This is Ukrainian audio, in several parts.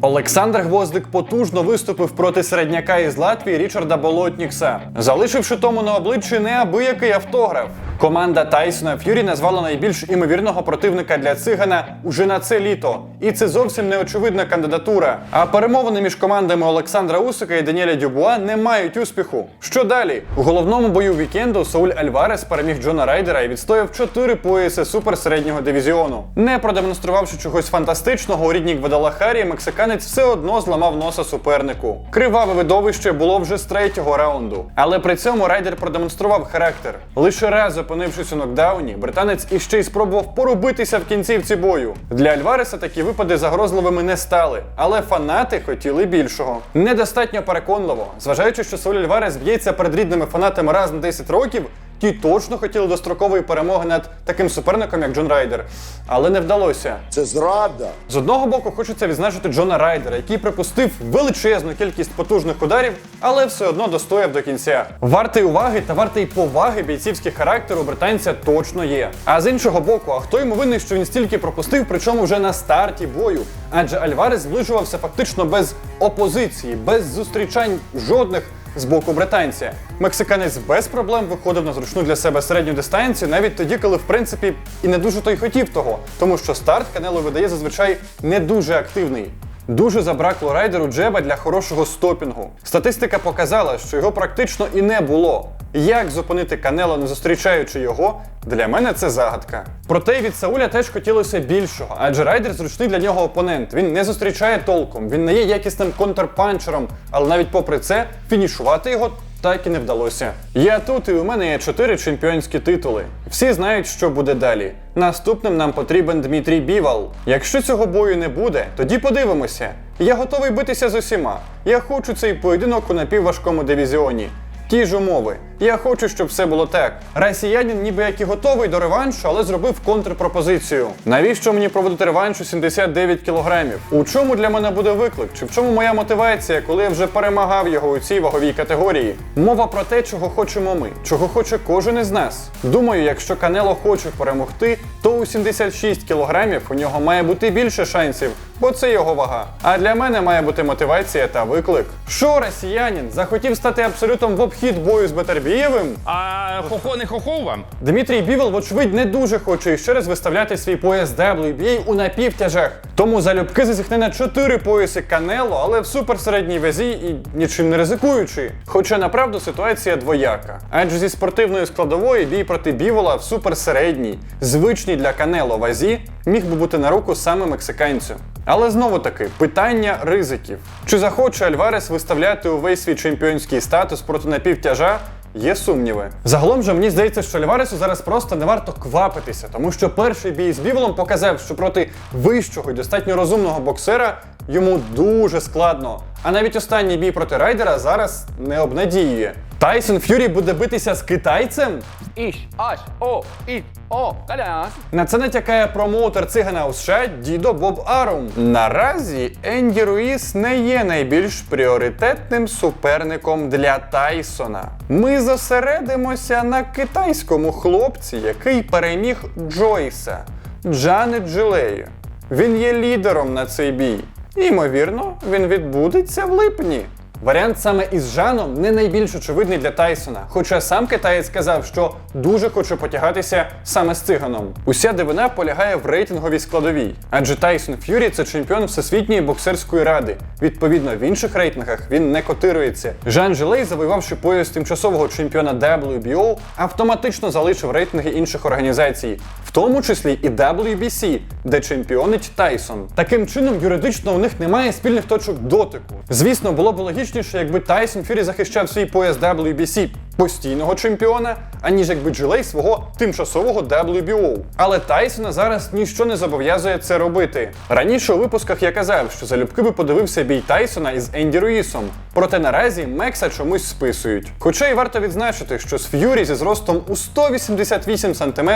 Олександр Гвоздик потужно виступив проти середняка із Латвії Річарда Болотнікса, залишивши тому на обличчі неабиякий автограф. Команда Тайсона Ф'юрі назвала найбільш імовірного противника для цигана уже на це літо, і це зовсім не очевидна кандидатура. А перемовини між командами Олександра Усика і Даніеля Дюбуа не мають успіху. Що далі? У головному бою вікенду Сауль Альварес переміг Джона Райдера і відстояв чотири пояси суперсереднього дивізіону. Не продемонструвавши чогось фантастичного у рідній Гвадалахарі, мексиканець все одно зламав носа супернику. Криваве видовище було вже з третього раунду. Але при цьому Райдер продемонстрував характер. Лише раз опинившись у нокдауні, британець іще й спробував порубитися в кінцівці бою. Для Альвареса такі випади загрозливими не стали, але фанати хотіли більшого. Недостатньо переконливо, зважаючи, що Соль Альварес б'ється перед рідними фанатами раз на 10 років. Ті точно хотіли дострокової перемоги над таким суперником, як Джон Райдер, але не вдалося. Це зрада. З одного боку, хочеться відзначити Джона Райдера, який припустив величезну кількість потужних ударів, але все одно достояв до кінця. Вартий уваги та вартий поваги бійцівський характер у британця точно є. А з іншого боку, а хто йому винний, що він стільки пропустив, причому вже на старті бою? Адже Альварес зближувався фактично без опозиції, без зустрічань жодних з боку британця. Мексиканець без проблем виходив на зручну для себе середню дистанцію, навіть тоді, коли в принципі і не дуже той хотів того, тому що старт Канело видає зазвичай не дуже активний. Дуже забракло райдеру джеба для хорошого стопінгу. Статистика показала, що його практично і не було. Як зупинити Канело, не зустрічаючи його, для мене це загадка. Проте від Сауля теж хотілося більшого, адже райдер зручний для нього опонент. Він не зустрічає толком, він не є якісним контрпанчером, але навіть попри це фінішувати його так і не вдалося. Я тут і у мене є чотири чемпіонські титули. Всі знають, що буде далі. Наступним нам потрібен Дмитрій Бівал. Якщо цього бою не буде, тоді подивимося. Я готовий битися з усіма. Я хочу цей поєдинок у напівважкому дивізіоні. Ті ж умови. Я хочу, щоб все було так. Росіянин ніби як і готовий до реваншу, але зробив контрпропозицію. Навіщо мені проводити реванш у 79 кілограмів? У чому для мене буде виклик? Чи в чому моя мотивація, коли я вже перемагав його у цій ваговій категорії? Мова про те, чого хочемо ми, чого хоче кожен із нас. Думаю, якщо Канело хоче перемогти, то у 76 кілограмів у нього має бути більше шансів, бо це його вага. А для мене має бути мотивація та виклик. Що росіянин захотів стати абсолютом в обхід бою з Бетербієвим? А хохо не хохо вам? Дмитрій Бівел, вочевидь, не дуже хоче ще раз виставляти свій пояс WBA у напівтяжах. Тому залюбки зазіхне на чотири пояси Канело, але в суперсередній вазі і нічим не ризикуючи. Хоча направду ситуація двояка. Адже зі спортивної складової бій проти Бівола в суперсередній, звичній для Канело вазі, міг би бути на руку саме мексиканцю. Але знову таки питання ризиків: чи захоче Альварес виставляти увесь свій чемпіонський статус проти напівтяжа? Є сумніви. Загалом же мені здається, що Альваресу зараз просто не варто квапитися, тому що перший бій з Біволом показав, що проти вищого і достатньо розумного боксера йому дуже складно. А навіть останній бій проти райдера зараз не обнадіює. Тайсон Ф'юрі буде битися з китайцем? Іш, аш, о, і, о, каляс. На це натякає промоутер цигана у США Дідо Боб Арум. Наразі Енді Руїс не є найбільш пріоритетним суперником для Тайсона. Ми зосередимося на китайському хлопці, який переміг Джойса Джане Джилею. Він є лідером на цей бій. Ймовірно, він відбудеться в липні. Варіант саме із Жаном не найбільш очевидний для Тайсона, хоча сам китаєць сказав, що дуже хоче потягатися саме з циганом. Уся дивина полягає в рейтинговій складовій, адже Тайсон Ф'юрі це чемпіон Всесвітньої боксерської ради. Відповідно, в інших рейтингах він не котирується. Жан Желей, завоювавши пояс тимчасового чемпіона WBO, автоматично залишив рейтинги інших організацій, в тому числі і WBC, де чемпіонить Тайсон. Таким чином, юридично у них немає спільних точок дотику. Звісно, було б логічніше, якби Тайсон Фюрі захищав свій пояс WBC постійного чемпіона, аніж якби Джилей свого тимчасового WBO. Але Тайсона зараз ніщо не зобов'язує це робити. Раніше у випусках я казав, що залюбки би подивився бій Тайсона із Енді Руїсом. Проте наразі Мекса чомусь списують. Хоча й варто відзначити, що з Ф'юрі зі зростом у 188 см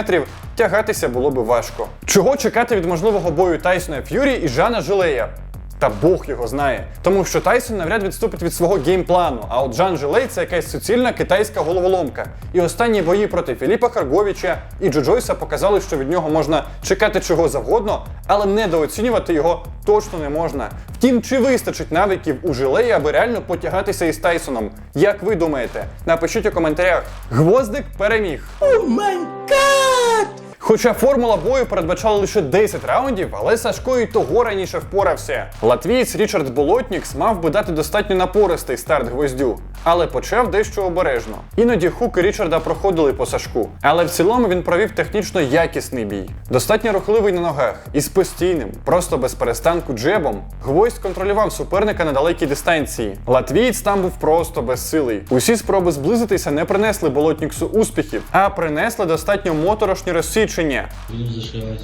тягатися було би важко. Чого чекати від можливого бою Тайсона Ф'юрі і Жана Жилея? Та Бог його знає. Тому що Тайсон навряд відступить від свого геймплану, а от Жан Жилей це якась суцільна китайська головоломка. І останні бої проти Філіпа Харговича і Джо Джойса показали, що від нього можна чекати чого завгодно, але недооцінювати його точно не можна. Втім, чи вистачить навиків у Жилеї, аби реально потягатися із Тайсоном? Як ви думаєте? Напишіть у коментарях. Гвоздик переміг. Хоча формула бою передбачала лише 10 раундів, але Сашко і того раніше впорався. Латвієць Річард Болотнікс мав би дати достатньо напористий старт гвоздю, але почав дещо обережно. Іноді хуки Річарда проходили по Сашку, але в цілому він провів технічно якісний бій. Достатньо рухливий на ногах із постійним, просто без перестанку джебом. Гвоздь контролював суперника на далекій дистанції. Латвієць там був просто безсилий. Усі спроби зблизитися не принесли Болотніксу успіхів, а принесли достатньо моторошні розсічення. Будем зашивать.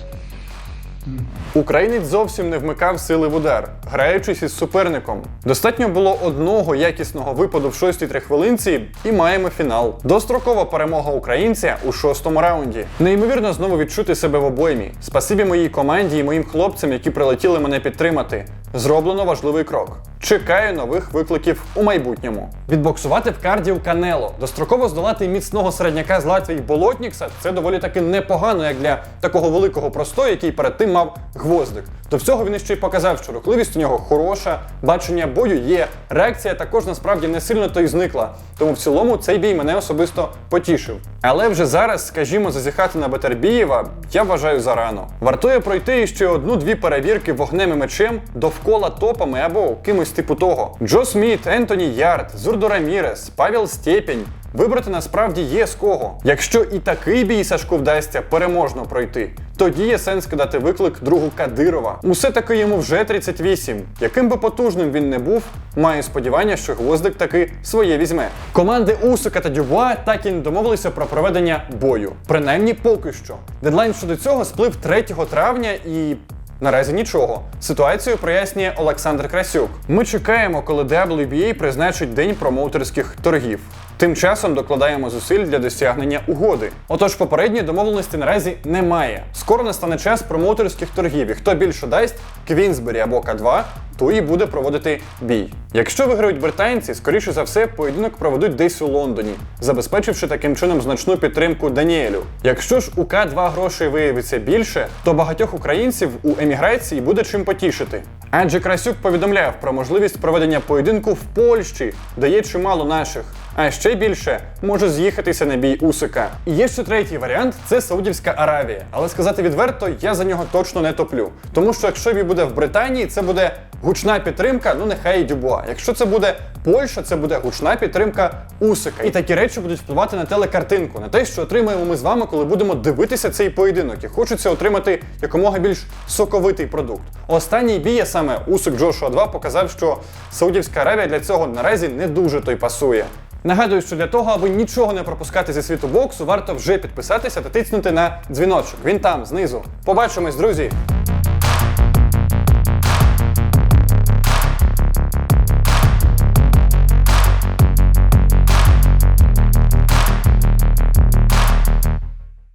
Українець зовсім не вмикав сили в удар, граючись із суперником. Достатньо було одного якісного випаду в шостій трихвилинці, і маємо фінал. Дострокова перемога українця у шостому раунді. Неймовірно знову відчути себе в обоймі. Спасибі моїй команді і моїм хлопцям, які прилетіли мене підтримати. Зроблено важливий крок. Чекаю нових викликів у майбутньому. Відбоксувати в карді у Канело, достроково здолати міцного середняка з Латвії Болотнікса це доволі таки непогано, як для такого великого простою, який перед тим мав гвоздик. До всього він іще й показав, що рухливість у нього хороша, бачення бою є. Реакція також насправді не сильно то й зникла. Тому в цілому цей бій мене особисто потішив. Але вже зараз, скажімо, зазіхати на Бетербієва я вважаю зарано. Вартує пройти ще одну-дві перевірки вогнем і мечем довкола топами або кимось типу того. Джо Сміт, Ентоні Ярд, Зурдо Рамірес, Павел Стєпінь. Вибрати насправді є з кого. Якщо і такий бій Сашку вдасться переможно пройти, тоді є сенс кидати виклик другу Кадирова. Усе таки йому вже 38. Яким би потужним він не був, маю сподівання, що гвоздик таки своє візьме. Команди Усика та Дюбуа так і не домовилися про проведення бою. Принаймні поки що. Дедлайн щодо цього сплив 3 травня і. Наразі нічого. Ситуацію прояснює Олександр Красюк. Ми чекаємо, коли WBA призначить день промоутерських торгів. Тим часом докладаємо зусиль для досягнення угоди. Отож, попередньої домовленості наразі немає. Скоро настане час промоутерських торгів, і хто більше дасть Квінсбері або К2, то і буде проводити бій. Якщо виграють британці, скоріше за все, поєдинок проведуть десь у Лондоні, забезпечивши таким чином значну підтримку Даніелю. Якщо ж у К2 грошей виявиться більше, то багатьох українців у еміграції буде чим потішити. Адже Красюк повідомляв про можливість проведення поєдинку в Польщі, де є чимало наших. А ще більше може з'їхатися на бій Усика. І є ще третій варіант це Саудівська Аравія. Але сказати відверто, я за нього точно не топлю. Тому що якщо він буде в Британії, це буде гучна підтримка, ну нехай і Дюбуа. Якщо це буде Польща, це буде гучна підтримка Усика. І такі речі будуть впливати на телекартинку, на те, що отримаємо ми з вами, коли будемо дивитися цей поєдинок. І хочеться отримати якомога більш соковитий продукт. Останній бій, саме Усик Джошуа 2, показав, що Саудівська Аравія для цього наразі не дуже той пасує. Нагадую, що для того, аби нічого не пропускати зі світу боксу, варто вже підписатися та тиснути на дзвіночок. Він там, знизу. Побачимось, друзі!